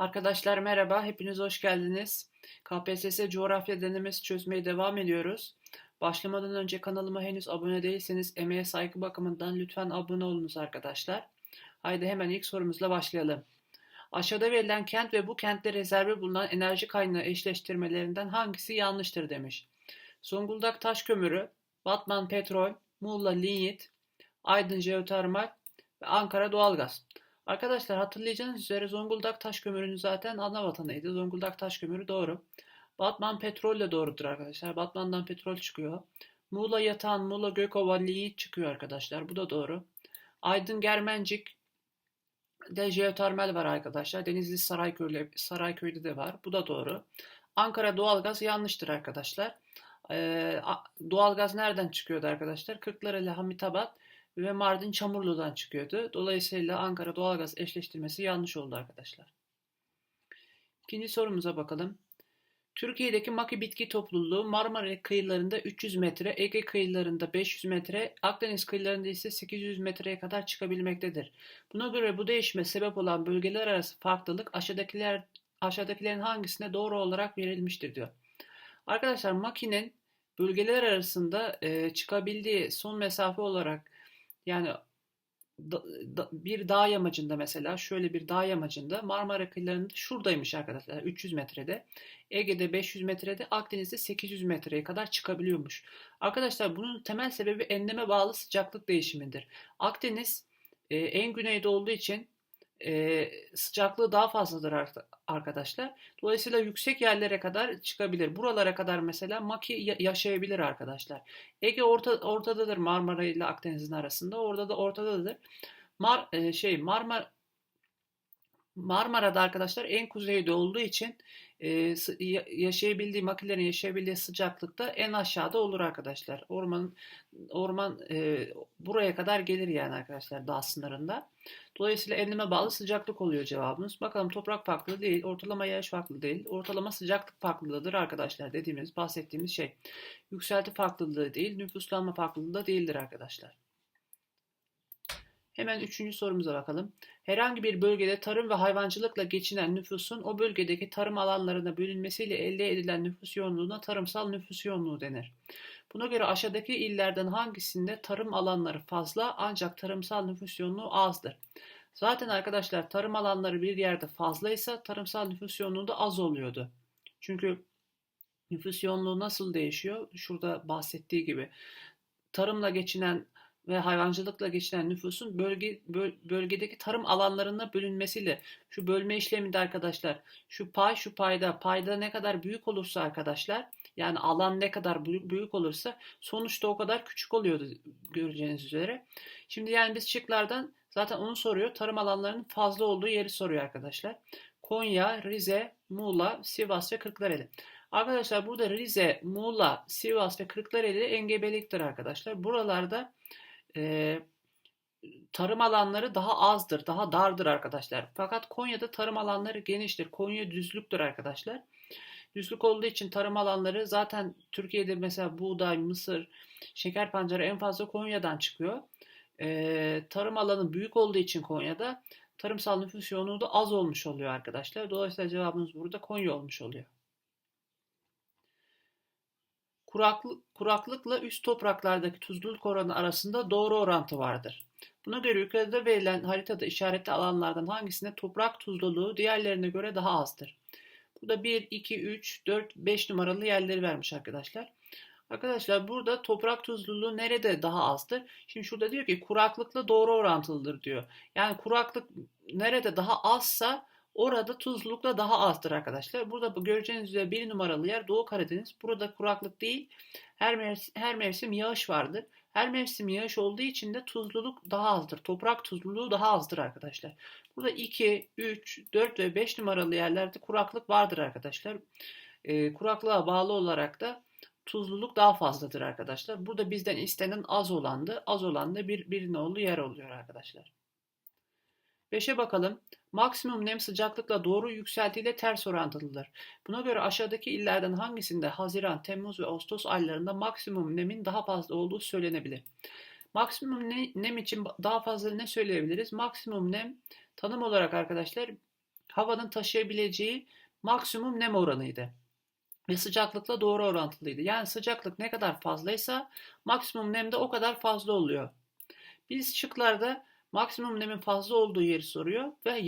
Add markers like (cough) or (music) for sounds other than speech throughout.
Arkadaşlar merhaba, hepiniz hoş geldiniz. KPSS coğrafya denemesi çözmeye devam ediyoruz. Başlamadan önce kanalıma henüz abone değilseniz emeğe saygı bakımından lütfen abone olunuz arkadaşlar. Haydi hemen ilk sorumuzla başlayalım. Aşağıda verilen kent ve bu kentte rezervi bulunan enerji kaynağı eşleştirmelerinden hangisi yanlıştır demiş. Zonguldak taş kömürü, Batman petrol, Muğla linyit, Aydın jeotermal ve Ankara doğalgaz. Arkadaşlar hatırlayacağınız üzere Zonguldak taş kömürünün zaten ana vatanıydı. Zonguldak taş kömürü doğru. Batman petrol de doğrudur arkadaşlar. Batman'dan petrol çıkıyor. Muğla yatağın Muğla Gökova linyit çıkıyor arkadaşlar. Bu da doğru. Aydın Germencik de jeotermal var arkadaşlar. Denizli Sarayköy'de, Sarayköy'de de var. Bu da doğru. Ankara doğalgaz yanlıştır arkadaşlar. Ee, doğalgaz nereden çıkıyordu arkadaşlar? Kırklareli Hamitabat ve Mardin Çamurlu'dan çıkıyordu. Dolayısıyla Ankara doğalgaz eşleştirmesi yanlış oldu arkadaşlar. İkinci sorumuza bakalım. Türkiye'deki maki bitki topluluğu Marmara kıyılarında 300 metre, Ege kıyılarında 500 metre, Akdeniz kıyılarında ise 800 metreye kadar çıkabilmektedir. Buna göre bu değişime sebep olan bölgeler arası farklılık aşağıdakiler aşağıdakilerin hangisine doğru olarak verilmiştir diyor. Arkadaşlar makinin bölgeler arasında e, çıkabildiği son mesafe olarak yani da, da, bir dağ yamacında mesela şöyle bir dağ yamacında Marmara kıyılarında şuradaymış arkadaşlar 300 metrede. Ege'de 500 metrede Akdeniz'de 800 metreye kadar çıkabiliyormuş. Arkadaşlar bunun temel sebebi enleme bağlı sıcaklık değişimidir. Akdeniz e, en güneyde olduğu için e, sıcaklığı daha fazladır arkadaşlar. Dolayısıyla yüksek yerlere kadar çıkabilir. Buralara kadar mesela maki yaşayabilir arkadaşlar. Ege orta, ortadadır Marmara ile Akdeniz'in arasında. Orada da ortadadır. Mar, e, şey Marmara Marmara'da arkadaşlar en kuzeyde olduğu için e, yaşayabildiği makinelerin yaşayabildiği sıcaklıkta en aşağıda olur arkadaşlar. Orman orman e, buraya kadar gelir yani arkadaşlar dağ sınırında. Dolayısıyla enleme bağlı sıcaklık oluyor cevabımız. Bakalım toprak farklı değil, ortalama yağış farklı değil, ortalama sıcaklık farklılığıdır arkadaşlar dediğimiz, bahsettiğimiz şey. Yükselti farklılığı değil, nüfuslanma farklılığı da değildir arkadaşlar. Hemen üçüncü sorumuza bakalım. Herhangi bir bölgede tarım ve hayvancılıkla geçinen nüfusun o bölgedeki tarım alanlarına bölünmesiyle elde edilen nüfus yoğunluğuna tarımsal nüfus yoğunluğu denir. Buna göre aşağıdaki illerden hangisinde tarım alanları fazla ancak tarımsal nüfus yoğunluğu azdır? Zaten arkadaşlar tarım alanları bir yerde fazlaysa tarımsal nüfus yoğunluğu da az oluyordu. Çünkü nüfus yoğunluğu nasıl değişiyor? Şurada bahsettiği gibi tarımla geçinen ve hayvancılıkla geçinen nüfusun bölge böl, bölgedeki tarım alanlarına bölünmesiyle şu bölme işleminde arkadaşlar şu pay şu payda payda ne kadar büyük olursa arkadaşlar yani alan ne kadar büyük, büyük olursa sonuçta o kadar küçük oluyordu göreceğiniz üzere. Şimdi yani biz şıklardan zaten onu soruyor. Tarım alanlarının fazla olduğu yeri soruyor arkadaşlar. Konya, Rize, Muğla, Sivas ve Kırklareli. Arkadaşlar burada Rize, Muğla, Sivas ve Kırklareli engebeliktir arkadaşlar. Buralarda e, tarım alanları daha azdır, daha dardır arkadaşlar. Fakat Konya'da tarım alanları geniştir. Konya düzlüktür arkadaşlar. Düzlük olduğu için tarım alanları zaten Türkiye'de mesela buğday, mısır, şeker pancarı en fazla Konya'dan çıkıyor. Ee, tarım alanı büyük olduğu için Konya'da tarımsal nüfus yoğunluğu da az olmuş oluyor arkadaşlar. Dolayısıyla cevabımız burada Konya olmuş oluyor. Kuraklık, kuraklıkla üst topraklardaki tuzluluk oranı arasında doğru orantı vardır. Buna göre yukarıda verilen haritada işaretli alanlardan hangisinde toprak tuzluluğu diğerlerine göre daha azdır? Burada 1, 2, 3, 4, 5 numaralı yerleri vermiş arkadaşlar. Arkadaşlar burada toprak tuzluluğu nerede daha azdır? Şimdi şurada diyor ki kuraklıkla doğru orantılıdır diyor. Yani kuraklık nerede daha azsa orada tuzluluk da daha azdır arkadaşlar. Burada göreceğiniz üzere bir numaralı yer Doğu Karadeniz. Burada kuraklık değil her mevsim, her mevsim yağış vardır. Her mevsim yağış olduğu için de tuzluluk daha azdır. Toprak tuzluluğu daha azdır arkadaşlar. Burada 2, 3, 4 ve 5 numaralı yerlerde kuraklık vardır arkadaşlar. E, kuraklığa bağlı olarak da tuzluluk daha fazladır arkadaşlar. Burada bizden istenen az olandı. Az olan da bir, bir nolu yer oluyor arkadaşlar. 5'e bakalım. Maksimum nem sıcaklıkla doğru yükseltiyle ters orantılıdır. Buna göre aşağıdaki illerden hangisinde Haziran, Temmuz ve Ağustos aylarında maksimum nemin daha fazla olduğu söylenebilir? Maksimum nem için daha fazla ne söyleyebiliriz? Maksimum nem tanım olarak arkadaşlar havanın taşıyabileceği maksimum nem oranıydı. Ve sıcaklıkla doğru orantılıydı. Yani sıcaklık ne kadar fazlaysa maksimum nem de o kadar fazla oluyor. Biz şıklarda maksimum nemin fazla olduğu yeri soruyor ve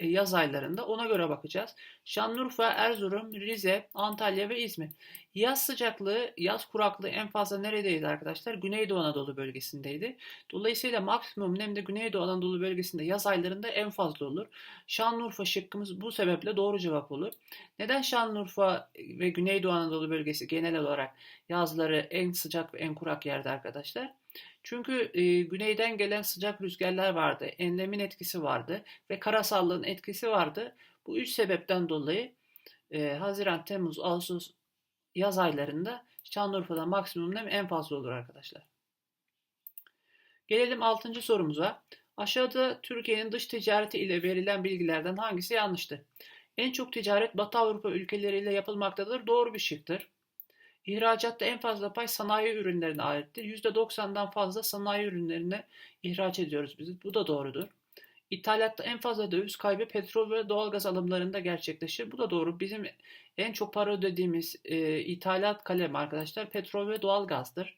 e, yaz aylarında ona göre bakacağız. Şanlıurfa, Erzurum, Rize, Antalya ve İzmir. Yaz sıcaklığı, yaz kuraklığı en fazla neredeydi arkadaşlar? Güneydoğu Anadolu bölgesindeydi. Dolayısıyla maksimum nem de Güneydoğu Anadolu bölgesinde yaz aylarında en fazla olur. Şanlıurfa şıkkımız bu sebeple doğru cevap olur. Neden Şanlıurfa ve Güneydoğu Anadolu bölgesi genel olarak yazları en sıcak ve en kurak yerde arkadaşlar? Çünkü e, güneyden gelen sıcak rüzgarlar vardı, enlemin etkisi vardı ve karasallığın etkisi vardı. Bu üç sebepten dolayı e, Haziran, Temmuz, Ağustos yaz aylarında Şanlıurfa'da maksimum nem en fazla olur arkadaşlar. Gelelim 6. sorumuza. Aşağıda Türkiye'nin dış ticareti ile verilen bilgilerden hangisi yanlıştır? En çok ticaret Batı Avrupa ülkeleriyle yapılmaktadır. Doğru bir şıktır. İhracatta en fazla pay sanayi ürünlerine aittir. %90'dan fazla sanayi ürünlerine ihraç ediyoruz biz. Bu da doğrudur. İthalatta en fazla döviz kaybı petrol ve doğalgaz alımlarında gerçekleşir. Bu da doğru. Bizim en çok para ödediğimiz e, ithalat kalemi arkadaşlar petrol ve doğalgazdır.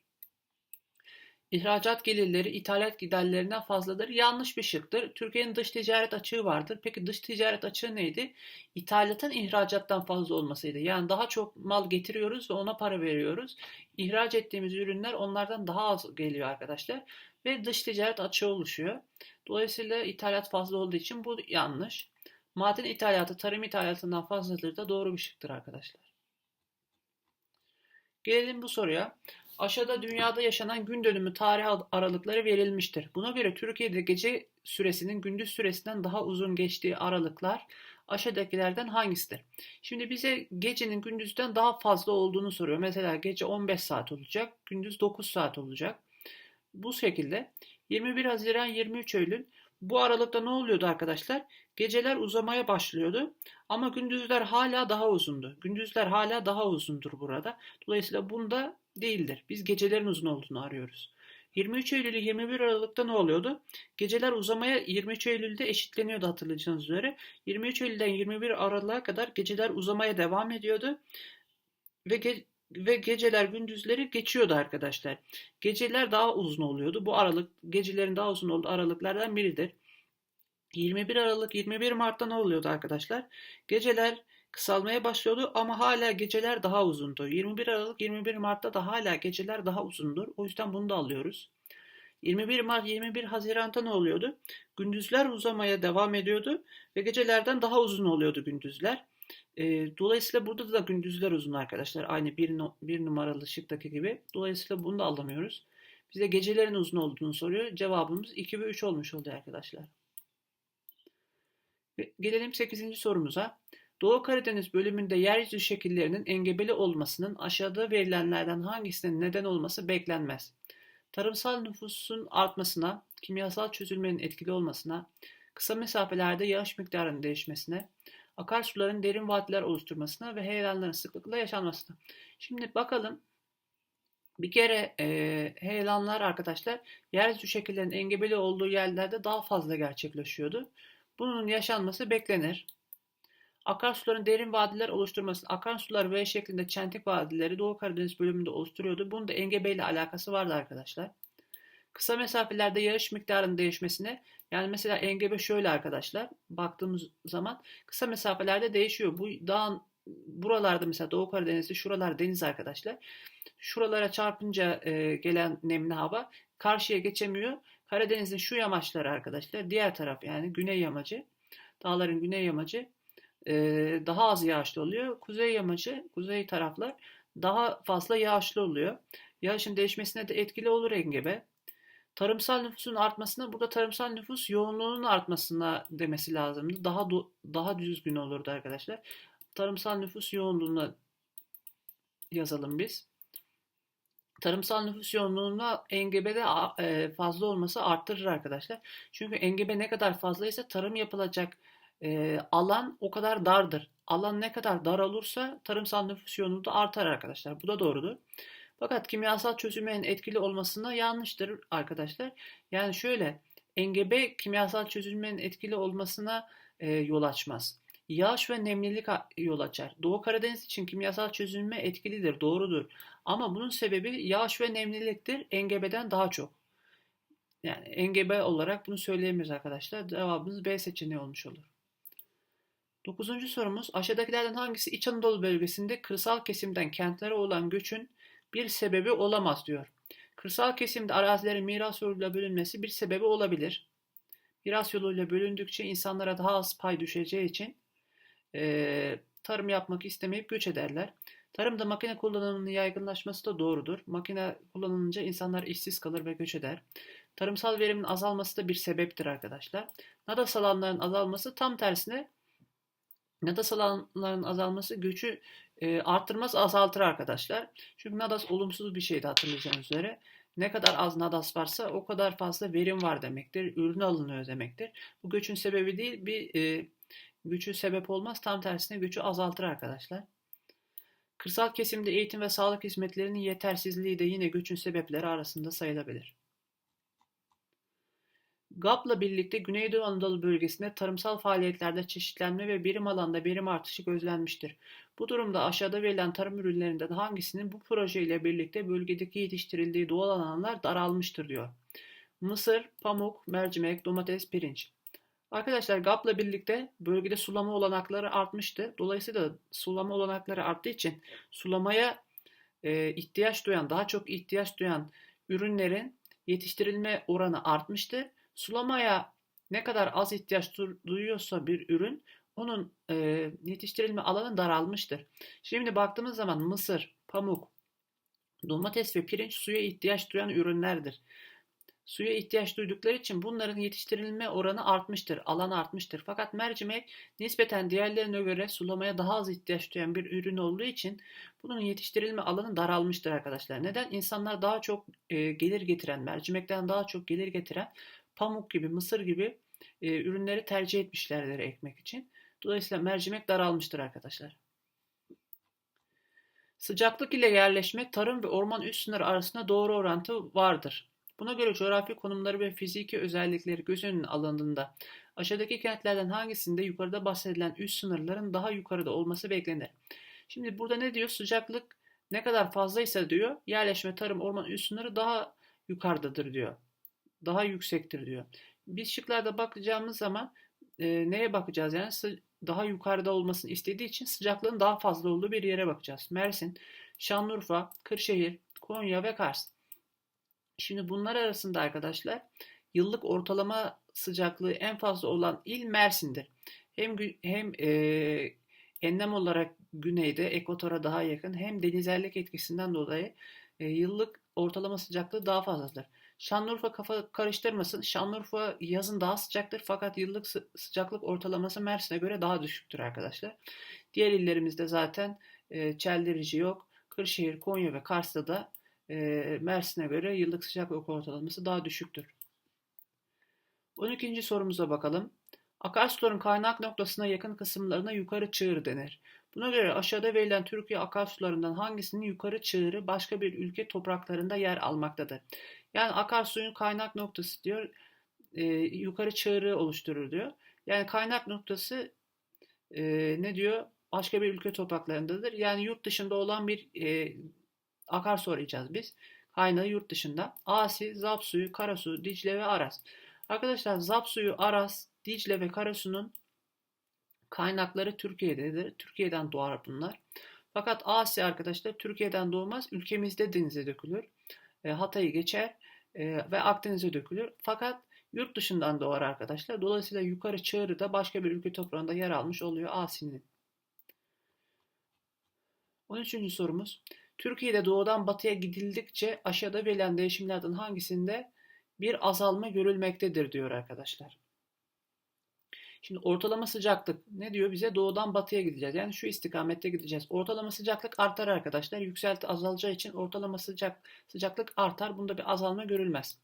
İhracat gelirleri ithalat giderlerinden fazladır. Yanlış bir şıktır. Türkiye'nin dış ticaret açığı vardır. Peki dış ticaret açığı neydi? İthalatın ihracattan fazla olmasıydı. Yani daha çok mal getiriyoruz ve ona para veriyoruz. İhraç ettiğimiz ürünler onlardan daha az geliyor arkadaşlar. Ve dış ticaret açığı oluşuyor. Dolayısıyla ithalat fazla olduğu için bu yanlış. Maden ithalatı tarım ithalatından fazladır da doğru bir şıktır arkadaşlar. Gelelim bu soruya. Aşağıda dünyada yaşanan gün dönümü tarih aralıkları verilmiştir. Buna göre Türkiye'de gece süresinin gündüz süresinden daha uzun geçtiği aralıklar aşağıdakilerden hangisidir? Şimdi bize gecenin gündüzden daha fazla olduğunu soruyor. Mesela gece 15 saat olacak, gündüz 9 saat olacak. Bu şekilde 21 Haziran 23 Eylül bu aralıkta ne oluyordu arkadaşlar? Geceler uzamaya başlıyordu ama gündüzler hala daha uzundu. Gündüzler hala daha uzundur burada. Dolayısıyla bunda değildir. Biz gecelerin uzun olduğunu arıyoruz. 23 Eylül ile 21 Aralık'ta ne oluyordu? Geceler uzamaya 23 Eylül'de eşitleniyordu hatırlayacağınız üzere. 23 Eylül'den 21 Aralık'a kadar geceler uzamaya devam ediyordu. Ve ge ve geceler gündüzleri geçiyordu arkadaşlar. Geceler daha uzun oluyordu. Bu aralık gecelerin daha uzun olduğu aralıklardan biridir. 21 Aralık 21 Mart'ta ne oluyordu arkadaşlar? Geceler kısalmaya başlıyordu ama hala geceler daha uzundu. 21 Aralık 21 Mart'ta da hala geceler daha uzundur. O yüzden bunu da alıyoruz. 21 Mart 21 Haziran'da ne oluyordu? Gündüzler uzamaya devam ediyordu ve gecelerden daha uzun oluyordu gündüzler. E, dolayısıyla burada da gündüzler uzun arkadaşlar. Aynı bir, no, bir numaralı şıktaki gibi. Dolayısıyla bunu da alamıyoruz. Bize gecelerin uzun olduğunu soruyor. Cevabımız 2 ve 3 olmuş oldu arkadaşlar. Gelelim 8. sorumuza. Doğu Karadeniz bölümünde yeryüzü şekillerinin engebeli olmasının aşağıda verilenlerden hangisinin neden olması beklenmez. Tarımsal nüfusun artmasına, kimyasal çözülmenin etkili olmasına, kısa mesafelerde yağış miktarının değişmesine, akarsuların derin vadiler oluşturmasına ve heyelanların sıklıkla yaşanmasına. Şimdi bakalım bir kere e, heyelanlar arkadaşlar yeryüzü şekillerinin engebeli olduğu yerlerde daha fazla gerçekleşiyordu. Bunun yaşanması beklenir. Akarsuların derin vadiler oluşturması, akarsular V şeklinde çentik vadileri Doğu Karadeniz bölümünde oluşturuyordu. Bunun da engebe ile alakası vardı arkadaşlar. Kısa mesafelerde yağış miktarının değişmesine yani mesela engebe şöyle arkadaşlar baktığımız zaman kısa mesafelerde değişiyor. Bu dağın buralarda mesela Doğu Karadeniz'de şuralar deniz arkadaşlar. Şuralara çarpınca e, gelen nemli hava karşıya geçemiyor. Karadeniz'in şu yamaçları arkadaşlar diğer taraf yani güney yamacı dağların güney yamacı daha az yağışlı oluyor. Kuzey yamacı kuzey taraflar daha fazla yağışlı oluyor. Yağışın değişmesine de etkili olur engebe. Tarımsal nüfusun artmasına burada tarımsal nüfus yoğunluğunun artmasına demesi lazımdı. Daha daha düzgün olurdu arkadaşlar. Tarımsal nüfus yoğunluğuna yazalım biz. Tarımsal nüfus yoğunluğuna engebede e, fazla olması arttırır arkadaşlar. Çünkü engebe ne kadar fazlaysa tarım yapılacak e, alan o kadar dardır. Alan ne kadar dar olursa tarımsal nüfus yoğunluğu da artar arkadaşlar. Bu da doğrudur. Fakat kimyasal çözülmenin etkili olmasına yanlıştır arkadaşlar. Yani şöyle engebe kimyasal çözülmenin etkili olmasına e, yol açmaz. Yağış ve nemlilik yol açar. Doğu Karadeniz için kimyasal çözülme etkilidir, doğrudur. Ama bunun sebebi yağış ve nemliliktir, engebeden daha çok. Yani engebe olarak bunu söyleyemeyiz arkadaşlar. Cevabımız B seçeneği olmuş olur. Dokuzuncu sorumuz aşağıdakilerden hangisi İç Anadolu bölgesinde kırsal kesimden kentlere olan göçün bir sebebi olamaz diyor. Kırsal kesimde arazilerin miras yoluyla bölünmesi bir sebebi olabilir. Miras yoluyla bölündükçe insanlara daha az pay düşeceği için e, tarım yapmak istemeyip göç ederler. Tarımda makine kullanımının yaygınlaşması da doğrudur. Makine kullanılınca insanlar işsiz kalır ve göç eder. Tarımsal verimin azalması da bir sebeptir arkadaşlar. Nadas alanların azalması tam tersine Nadas alanların azalması göçü e, arttırmaz azaltır arkadaşlar. Çünkü Nadas olumsuz bir şeydi hatırlayacağınız üzere. Ne kadar az Nadas varsa o kadar fazla verim var demektir. Ürün alınıyor demektir. Bu göçün sebebi değil bir e, gücü sebep olmaz. Tam tersine gücü azaltır arkadaşlar. Kırsal kesimde eğitim ve sağlık hizmetlerinin yetersizliği de yine göçün sebepleri arasında sayılabilir. GAP'la birlikte Güneydoğu Anadolu bölgesinde tarımsal faaliyetlerde çeşitlenme ve birim alanda birim artışı gözlenmiştir. Bu durumda aşağıda verilen tarım ürünlerinden hangisinin bu proje ile birlikte bölgedeki yetiştirildiği doğal alanlar daralmıştır diyor. Mısır, pamuk, mercimek, domates, pirinç. Arkadaşlar GAP'la birlikte bölgede sulama olanakları artmıştı. Dolayısıyla sulama olanakları arttığı için sulamaya e, ihtiyaç duyan, daha çok ihtiyaç duyan ürünlerin yetiştirilme oranı artmıştı. Sulamaya ne kadar az ihtiyaç duyuyorsa bir ürün onun e, yetiştirilme alanı daralmıştır. Şimdi baktığımız zaman mısır, pamuk, domates ve pirinç suya ihtiyaç duyan ürünlerdir. Suya ihtiyaç duydukları için bunların yetiştirilme oranı artmıştır, alan artmıştır. Fakat mercimek nispeten diğerlerine göre sulamaya daha az ihtiyaç duyan bir ürün olduğu için bunun yetiştirilme alanı daralmıştır arkadaşlar. Neden? İnsanlar daha çok e, gelir getiren, mercimekten daha çok gelir getiren pamuk gibi, mısır gibi e, ürünleri tercih etmişlerdir ekmek için. Dolayısıyla mercimek daralmıştır arkadaşlar. Sıcaklık ile yerleşme tarım ve orman üst sınır arasında doğru orantı vardır. Buna göre coğrafi konumları ve fiziki özellikleri göz önüne alındığında aşağıdaki kentlerden hangisinde yukarıda bahsedilen üst sınırların daha yukarıda olması beklenir? Şimdi burada ne diyor? Sıcaklık ne kadar fazlaysa diyor yerleşme, tarım, orman üst sınırı daha yukarıdadır diyor. Daha yüksektir diyor. Biz şıklarda bakacağımız zaman e, neye bakacağız? Yani daha yukarıda olmasını istediği için sıcaklığın daha fazla olduğu bir yere bakacağız. Mersin, Şanlıurfa, Kırşehir, Konya ve Kars. Şimdi bunlar arasında arkadaşlar yıllık ortalama sıcaklığı en fazla olan il Mersin'dir. Hem hem e, enlem olarak güneyde ekvatora daha yakın hem denizellik etkisinden dolayı e, yıllık ortalama sıcaklığı daha fazladır. Şanlıurfa kafa karıştırmasın. Şanlıurfa yazın daha sıcaktır fakat yıllık sıcaklık ortalaması Mersin'e göre daha düşüktür arkadaşlar. Diğer illerimizde zaten e, çeldirici yok. Kırşehir, Konya ve Kars'ta da e, Mersin'e göre yıllık sıcaklık ortalaması daha düşüktür. 12. sorumuza bakalım. Akarsuların kaynak noktasına yakın kısımlarına yukarı çığır denir. Buna göre aşağıda verilen Türkiye akarsularından hangisinin yukarı çığırı başka bir ülke topraklarında yer almaktadır? Yani akarsuyun kaynak noktası diyor e, yukarı çığırı oluşturur diyor. Yani kaynak noktası e, ne diyor? Başka bir ülke topraklarındadır. Yani yurt dışında olan bir e, akarsu arayacağız biz. Kaynağı yurt dışında. Asi, Zapsuyu, Karasu, Dicle ve Aras. Arkadaşlar Zapsuyu, Aras, Dicle ve Karasu'nun kaynakları Türkiye'dedir. Türkiye'den doğar bunlar. Fakat Asi arkadaşlar Türkiye'den doğmaz. Ülkemizde denize dökülür. E, Hatay'ı geçer e, ve Akdeniz'e dökülür. Fakat yurt dışından doğar arkadaşlar. Dolayısıyla yukarı çığırı da başka bir ülke toprağında yer almış oluyor Asi'nin. 13. sorumuz. Türkiye'de doğudan batıya gidildikçe aşağıda verilen değişimlerden hangisinde bir azalma görülmektedir diyor arkadaşlar. Şimdi ortalama sıcaklık ne diyor bize? Doğudan batıya gideceğiz. Yani şu istikamette gideceğiz. Ortalama sıcaklık artar arkadaşlar. Yükselti azalacağı için ortalama sıcak sıcaklık artar. Bunda bir azalma görülmez.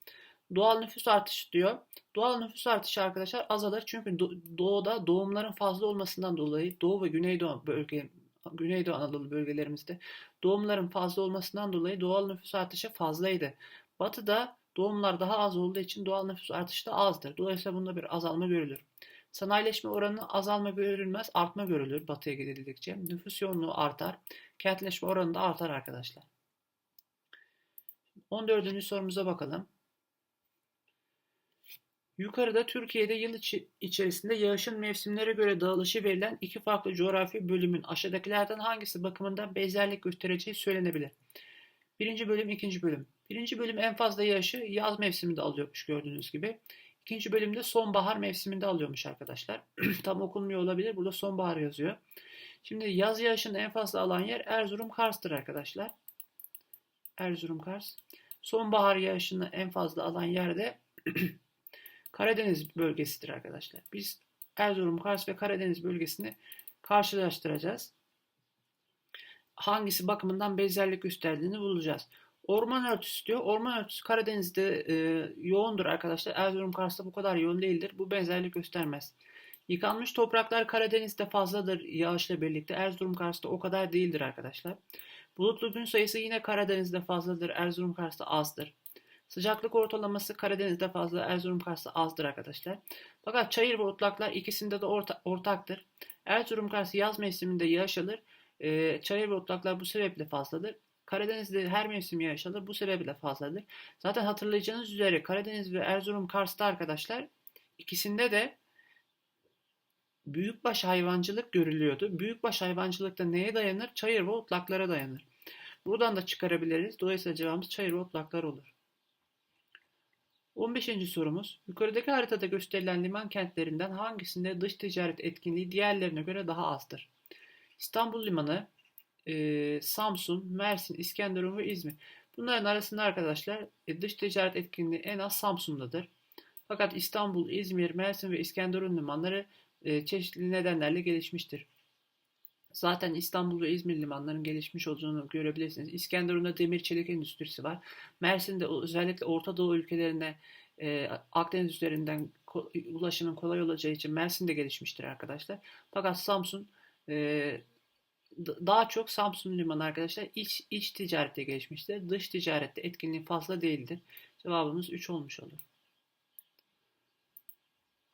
Doğal nüfus artışı diyor. Doğal nüfus artışı arkadaşlar azalır. Çünkü doğuda doğumların fazla olmasından dolayı Doğu ve Güneydoğu bölge Güneydoğu Anadolu bölgelerimizde doğumların fazla olmasından dolayı doğal nüfus artışı fazlaydı. Batıda doğumlar daha az olduğu için doğal nüfus artışı da azdır. Dolayısıyla bunda bir azalma görülür. Sanayileşme oranı azalma görülmez, artma görülür batıya gidildikçe. Nüfus yoğunluğu artar, kentleşme oranı da artar arkadaşlar. 14. sorumuza bakalım. Yukarıda Türkiye'de yıl içerisinde yağışın mevsimlere göre dağılışı verilen iki farklı coğrafi bölümün aşağıdakilerden hangisi bakımından benzerlik göstereceği söylenebilir. Birinci bölüm, ikinci bölüm. Birinci bölüm en fazla yağışı yaz mevsiminde alıyormuş gördüğünüz gibi. İkinci bölümde sonbahar mevsiminde alıyormuş arkadaşlar. (clears throat) Tam okunmuyor olabilir. Burada sonbahar yazıyor. Şimdi yaz yağışını en fazla alan yer Erzurum Kars'tır arkadaşlar. Erzurum Kars. Sonbahar yağışını en fazla alan yer de (clears throat) Karadeniz bölgesidir arkadaşlar. Biz Erzurum, Kars ve Karadeniz bölgesini karşılaştıracağız. Hangisi bakımından benzerlik gösterdiğini bulacağız. Orman örtüsü diyor. Orman örtüsü Karadeniz'de e, yoğundur arkadaşlar. Erzurum Kars'ta bu kadar yoğun değildir. Bu benzerlik göstermez. Yıkanmış topraklar Karadeniz'de fazladır yağışla birlikte. Erzurum Kars'ta o kadar değildir arkadaşlar. Bulutlu gün sayısı yine Karadeniz'de fazladır. Erzurum Kars'ta azdır. Sıcaklık ortalaması Karadeniz'de fazla, Erzurum Kars'ta azdır arkadaşlar. Fakat çayır ve otlaklar ikisinde de orta, ortaktır. Erzurum Kars yaz mevsiminde yağış alır. E, çayır ve otlaklar bu sebeple fazladır. Karadeniz'de her mevsim yağış alır. Bu sebeple fazladır. Zaten hatırlayacağınız üzere Karadeniz ve Erzurum Kars'ta arkadaşlar ikisinde de büyükbaş hayvancılık görülüyordu. Büyükbaş hayvancılık da neye dayanır? Çayır ve otlaklara dayanır. Buradan da çıkarabiliriz. Dolayısıyla cevabımız çayır ve otlaklar olur. 15. sorumuz. Yukarıdaki haritada gösterilen liman kentlerinden hangisinde dış ticaret etkinliği diğerlerine göre daha azdır? İstanbul Limanı, e, Samsun, Mersin, İskenderun ve İzmir. Bunların arasında arkadaşlar e, dış ticaret etkinliği en az Samsun'dadır. Fakat İstanbul, İzmir, Mersin ve İskenderun limanları e, çeşitli nedenlerle gelişmiştir. Zaten İstanbul ve İzmir limanlarının gelişmiş olduğunu görebilirsiniz. İskenderun'da demir çelik endüstrisi var. Mersin'de özellikle Orta Doğu ülkelerine e, Akdeniz üzerinden ulaşımın kolay olacağı için Mersin'de gelişmiştir arkadaşlar. Fakat Samsun e, daha çok Samsun limanı arkadaşlar iç, iç ticarette gelişmiştir. Dış ticarette etkinliği fazla değildir. Cevabımız 3 olmuş olur.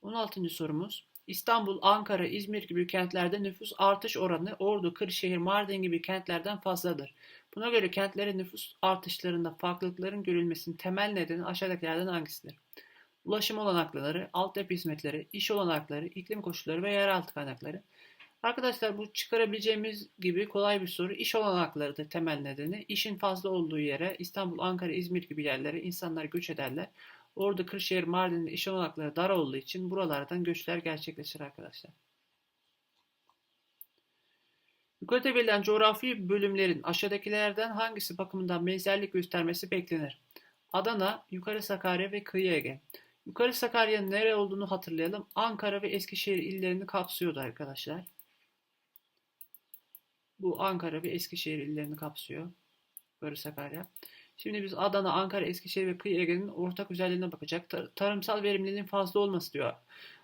16. sorumuz. İstanbul, Ankara, İzmir gibi kentlerde nüfus artış oranı Ordu, Kırşehir, Mardin gibi kentlerden fazladır. Buna göre kentlerin nüfus artışlarında farklılıkların görülmesinin temel nedeni aşağıdakilerden hangisidir? Ulaşım olanakları, altyapı hizmetleri, iş olanakları, iklim koşulları ve yeraltı kaynakları. Arkadaşlar bu çıkarabileceğimiz gibi kolay bir soru. İş olanaklarıdır temel nedeni. İşin fazla olduğu yere İstanbul, Ankara, İzmir gibi yerlere insanlar göç ederler. Orada Kırşehir, Mardin'de iş olanakları dar olduğu için buralardan göçler gerçekleşir arkadaşlar. Yukarıda verilen coğrafi bölümlerin aşağıdakilerden hangisi bakımından benzerlik göstermesi beklenir? Adana, Yukarı Sakarya ve Kıyı Ege. Yukarı Sakarya'nın nere olduğunu hatırlayalım. Ankara ve Eskişehir illerini kapsıyordu arkadaşlar. Bu Ankara ve Eskişehir illerini kapsıyor. Yukarı Sakarya. Şimdi biz Adana, Ankara, Eskişehir ve Kıyı Ege'nin ortak özelliğine bakacak. Tar- tarımsal verimliliğin fazla olması diyor.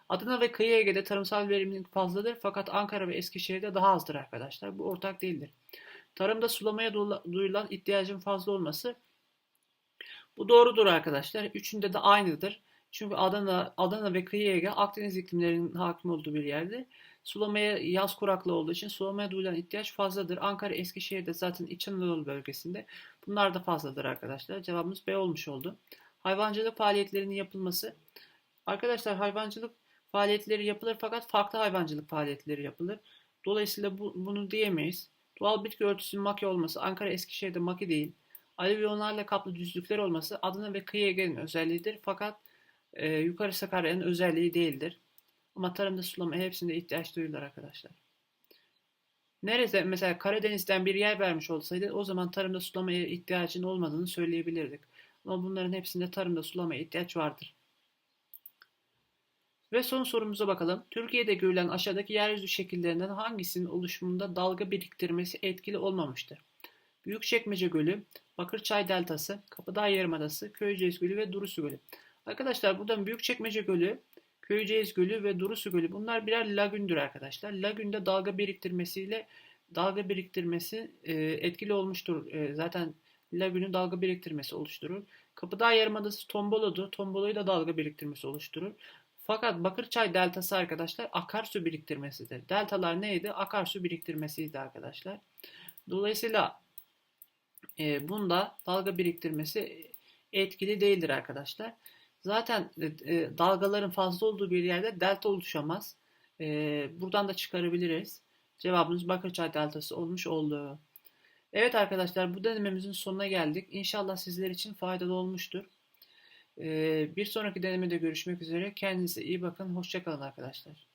Adana ve Kıyı Ege'de tarımsal verimlilik fazladır fakat Ankara ve Eskişehir'de daha azdır arkadaşlar. Bu ortak değildir. Tarımda sulamaya duyulan ihtiyacın fazla olması bu doğrudur arkadaşlar. Üçünde de aynıdır. Çünkü Adana, Adana ve Kıyı Ege Akdeniz iklimlerinin hakim olduğu bir yerde. Sulamaya yaz kuraklığı olduğu için sulamaya duyulan ihtiyaç fazladır. Ankara, Eskişehir'de zaten İç Anadolu bölgesinde. Bunlar da fazladır arkadaşlar. Cevabımız B olmuş oldu. Hayvancılık faaliyetlerinin yapılması. Arkadaşlar hayvancılık faaliyetleri yapılır fakat farklı hayvancılık faaliyetleri yapılır. Dolayısıyla bu, bunu diyemeyiz. Doğal bitki örtüsünün maki olması Ankara, Eskişehir'de maki değil. Alüvyonlarla kaplı düzlükler olması Adana ve Kıyı Ege'nin özelliğidir. Fakat e, yukarı Sakarya'nın özelliği değildir. Ama tarımda sulama hepsinde ihtiyaç duyulur arkadaşlar. Nerede mesela Karadeniz'den bir yer vermiş olsaydı o zaman tarımda sulamaya ihtiyacın olmadığını söyleyebilirdik. Ama bunların hepsinde tarımda sulamaya ihtiyaç vardır. Ve son sorumuza bakalım. Türkiye'de görülen aşağıdaki yeryüzü şekillerinden hangisinin oluşumunda dalga biriktirmesi etkili olmamıştır? Büyükçekmece Gölü, Bakırçay Deltası, Kapıdağ Yarımadası, Köyceğiz Gölü ve Durusu Gölü. Arkadaşlar buradan Büyükçekmece Gölü Köyceğiz Gölü ve Durusu Gölü bunlar birer lagündür arkadaşlar. Lagünde dalga biriktirmesiyle dalga biriktirmesi e, etkili olmuştur. E, zaten lagünün dalga biriktirmesi oluşturur. Kapıdağ Yarımadası tombolodur. Tomboloyu da dalga biriktirmesi oluşturur. Fakat Bakırçay deltası arkadaşlar akarsu biriktirmesidir. Deltalar neydi? Akarsu biriktirmesiydi arkadaşlar. Dolayısıyla e, bunda dalga biriktirmesi etkili değildir arkadaşlar. Zaten e, e, dalgaların fazla olduğu bir yerde delta oluşamaz. E, buradan da çıkarabiliriz. Cevabımız Bakırçay deltası olmuş oldu. Evet arkadaşlar bu denememizin sonuna geldik. İnşallah sizler için faydalı olmuştur. E, bir sonraki denemede görüşmek üzere. Kendinize iyi bakın. Hoşçakalın arkadaşlar.